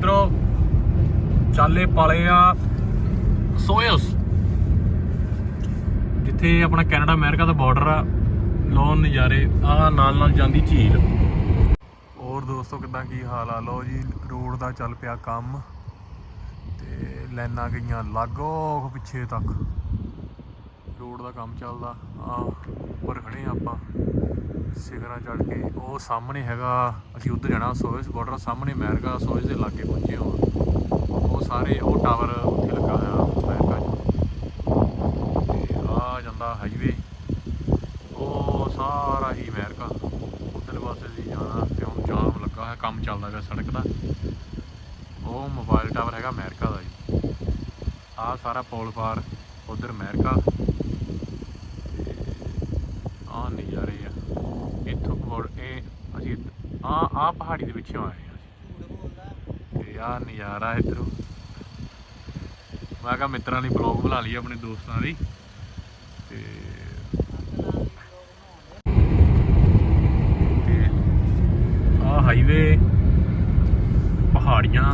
ਮਿੱਤਰੋ, ਚਾਲੇ ਪਾਲੇ ਆ ਸੋਇਸ ਜਿੱਥੇ ਆਪਣਾ ਕੈਨੇਡਾ ਅਮਰੀਕਾ ਦਾ ਬਾਰਡਰ ਆ ਲੋਨ ਨਜ਼ਾਰੇ ਆ ਨਾਲ ਨਾਲ ਜਾਂਦੀ ਝੀਲ। ਹੋਰ ਦੋਸਤੋ, ਕਿਦਾਂ ਕੀ ਹਾਲ ਆ? ਲੋ ਜੀ, ਰੋਡ ਦਾ ਚੱਲ ਪਿਆ ਕੰਮ। ਤੇ ਲਾਈਨਾਂ ਗਈਆਂ ਲਾਗੋ ਪਿੱਛੇ ਤੱਕ। ਰੋਡ ਦਾ ਕੰਮ ਚੱਲਦਾ। ਆ ਉੱਪਰ ਖੜੇ ਆਪਾਂ। ਸਿਖਰਾਂ ਚੜ ਕੇ, ਉਹ ਸਾਹਮਣੇ ਹੈਗਾ, ਅਸੀਂ ਉੱਧਰ ਜਾਣਾ ਸੋਇਸ ਬਾਰਡਰ ਸਾਹਮਣੇ ਅਮਰੀਕਾ ਸੋਇਸ ਦੇ ਲਾਗੇ ਪਹੁੰਚੇ ਹਾਂ ਉਹ ਸਾਰੇ, ਉਹ ਟਾਵਰ ਉੱਥੇ ਲੱਗਾ ਹੋਇਆ, ਅਮਰੀਕਾ 'ਚ। ਤੇ ਆ ਜਾਂਦਾ ਹਾਈਵੇ ਉਹ ਸਾਰਾ ਹੀ ਅਮਰੀਕਾ। ਉੱਧਰ ਪਾਸੇ ਦੀ ਜਾਣਾ, ਤੇ ਹੁਣ ਜਾਮ ਲੱਗਾ ਹੋਇਆ, ਕੰਮ ਚੱਲਦਾ ਪਿਆ ਸੜਕ ਦਾ। ਉਹ ਮੋਬਾਈਲ ਟਾਵਰ ਹੈਗਾ ਅਮਰੀਕਾ ਦਾ ਜੀ। ਆ ਸਾਰਾ ਪੋਲ ਪਾਰ, ਉਧਰ ਅਮਰੀਕਾ। ਆ ਨਜ਼ਾਰੇ ਆ। ਇੱਥੋਂ ਕੋਲ ਇਹ ਅਸੀਂ ਆ ਆ ਪਹਾੜੀ ਦੇ ਪਿੱਛੇ ਆਏ ਆ ਅਸੀਂ। ਤੇ ਆ ਨਜ਼ਾਰਾ ਇੱਧਰੋਂ। ਮੈਂ ਕਿਹਾ ਮਿੱਤਰਾਂ ਲਈ ਬਲੌਗ ਬਣਾ ਲਈ ਆਪਣੇ ਦੋਸਤਾਂ ਦੀ ਤੇ ਆ ਹਾਈਵੇ ਪਹਾੜੀਆਂ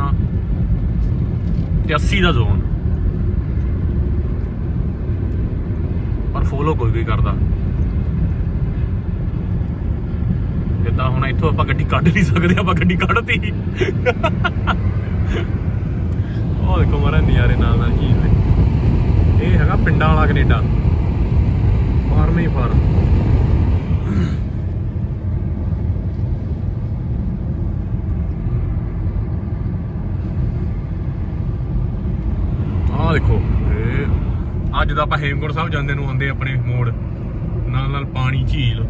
ਤੇ 80 ਦਾ ਜ਼ੋਨ ਪਰ ਫੋਲੋ ਕੋਈ ਕੋਈ ਕਰਦਾ। ਜਿੱਦਾਂ ਹੁਣ ਇੱਥੋਂ ਆਪਾਂ ਗੱਡੀ ਕੱਢ ਨਹੀਂ ਸਕਦੇ, ਆਪਾਂ ਗੱਡੀ ਕੱਢਤੀ। ਉਹ ਦੇਖੋ ਮਾਰਾ ਨਜ਼ਾਰੇ ਨਾਲ ਨਾਲ ਝੀਲ ਦੇ ਇਹ ਹੈਗਾ ਪਿੰਡਾਂ ਵਾਲਾ ਕੈਨੇਡਾ। ਫਾਰਮ ਹੀ ਫਾਰਮ। ਆਹ ਦੇਖੋ ਅੱਜ ਦਾ ਆਪਾਂ ਹੇਮਕੁੰਟ ਸਾਹਿਬ ਜਾਂਦੇ ਨੂੰ ਆਉਂਦੇ ਆਪਣੇ ਮੋੜ। ਨਾਲ ਨਾਲ ਪਾਣੀ ਝੀਲ।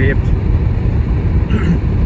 preto.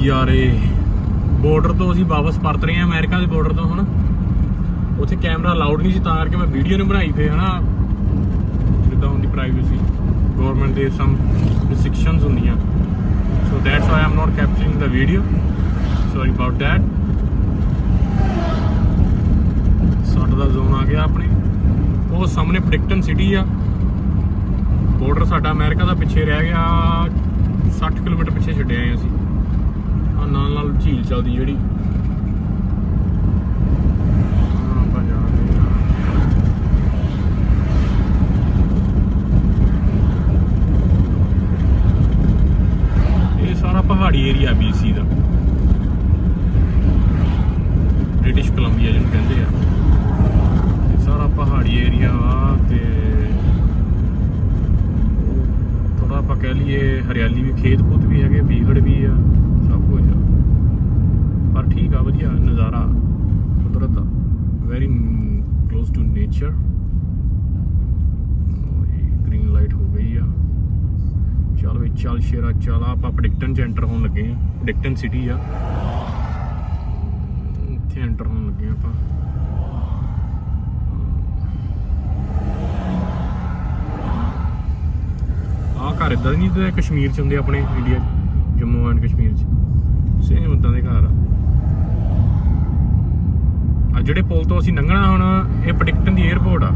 ਨਜ਼ਾਰੇ ਬਾਰਡਰ ਤੋਂ ਅਸੀਂ ਵਾਪਸ ਪਰਤ ਰਹੇ ਹਾਂ ਅਮਰੀਕਾ ਦੇ ਬਾਰਡਰ ਤੋਂ ਹੁਣ। ਉੱਥੇ ਕੈਮਰਾ ਅਲਾਉਡ ਨਹੀਂ ਸੀ ਤਾਂ ਕਰਕੇ ਮੈਂ ਵੀਡੀਓ ਨਹੀਂ ਬਣਾਈ ਫੇ ਹਨਾ? ਜਿੱਦਾਂ ਹੁੰਦੀ ਪ੍ਰਾਈਵੇਸੀ ਗਵਰਨਮੈਂਟ ਦੇ ਸਮ ਰਿਸਟ੍ਰਿਕਸ਼ਨਸ ਹੁੰਦੀਆਂ। So that's why i'm not capturing the video sorry about that ਸਾਡਾ ਦਾ ਜ਼ੋਨ ਆ ਗਿਆ ਆਪਣੇ। ਉਹ ਸਾਹਮਣੇ ਪ੍ਰਿਕਟਨ ਸਿਟੀ ਆ। ਬਾਰਡਰ ਸਾਡਾ ਅਮਰੀਕਾ ਦਾ ਪਿੱਛੇ ਰਹਿ ਗਿਆ 60 ਕਿਲੋਮੀਟਰ ਪਿੱਛੇ ਛੱਡਿਆ ਆਏ ਅਸੀਂ। ਨਾਲ ਨਾਲ ਝੀਲ ਚੱਲਦੀ ਜਿਹੜੀ। ਆਪਾਂ ਜਾਣਦੇ ਹਾਂ। ਇਹ ਸਾਰਾ ਪਹਾੜੀ ਏਰੀਆ BC ਦਾ। ਬ੍ਰਿਟਿਸ਼ ਕੋਲੰਬੀਆ ਜਿਹਨੂੰ ਕਹਿੰਦੇ ਆ। ਸਾਰਾ ਪਹਾੜੀ ਏਰੀਆ ਵਾ ਤੇ ਥੋੜਾ ਆਪਾਂ ਕਹਿ ਲਈਏ ਹਰਿਆਲੀ ਵੀ ਖੇਤ ਖੂਤ ਵੀ ਹੈਗੇ, ਬੀਹੜ ਵੀ ਆ, ਸਭ ਕੁਝ ਆ ਪਰ ਠੀਕ ਆ ਵਧੀਆ ਨਜ਼ਾਰਾ ਕੁਦਰਤ ਦਾ ਵੈਰੀ ਕਲੋਜ਼ ਗ੍ਰੀਨ ਲਾਈਟ ਹੋ ਗਈ ਆ। ਚੱਲ ਵੀ, ਚੱਲ ਸ਼ੇਰਾ, ਚੱਲ ਆਪਾਂ ਪ੍ਰੈਡਿਕਟਨ ਚ ਐਂਟਰ ਹੋਣ ਲੱਗੇ ਆ। ਪ੍ਰੈਡਿਕਟਨ ਸਿਟੀ ਆ। ਇੱਥੇ ਐਂਟਰ ਹੋਣ ਲੱਗੇ ਆਪਾਂ। ਆਹ ਘਰ ਇਦਾਂ ਨਹੀਂ ਜਿੱਦਾਂ ਕਸ਼ਮੀਰ ਚ ਹੁੰਦੇ ਆਪਣੇ ਇੰਡੀਆ ਜੰਮੂ ਐਂਡ ਕਸ਼ਮੀਰ ਚ। ਸੇਮ ਉਦਾਂ ਦੇ ਘਰ ਆ। ਜਿਹੜੇ ਪੁਲ ਤੋਂ ਅਸੀਂ ਲੰਘਣਾ ਹੁਣ ਇਹ ਪ੍ਰੈਡਿਕਟਨ ਦੀ 에ਅਰਪੋਰਟ ਆ।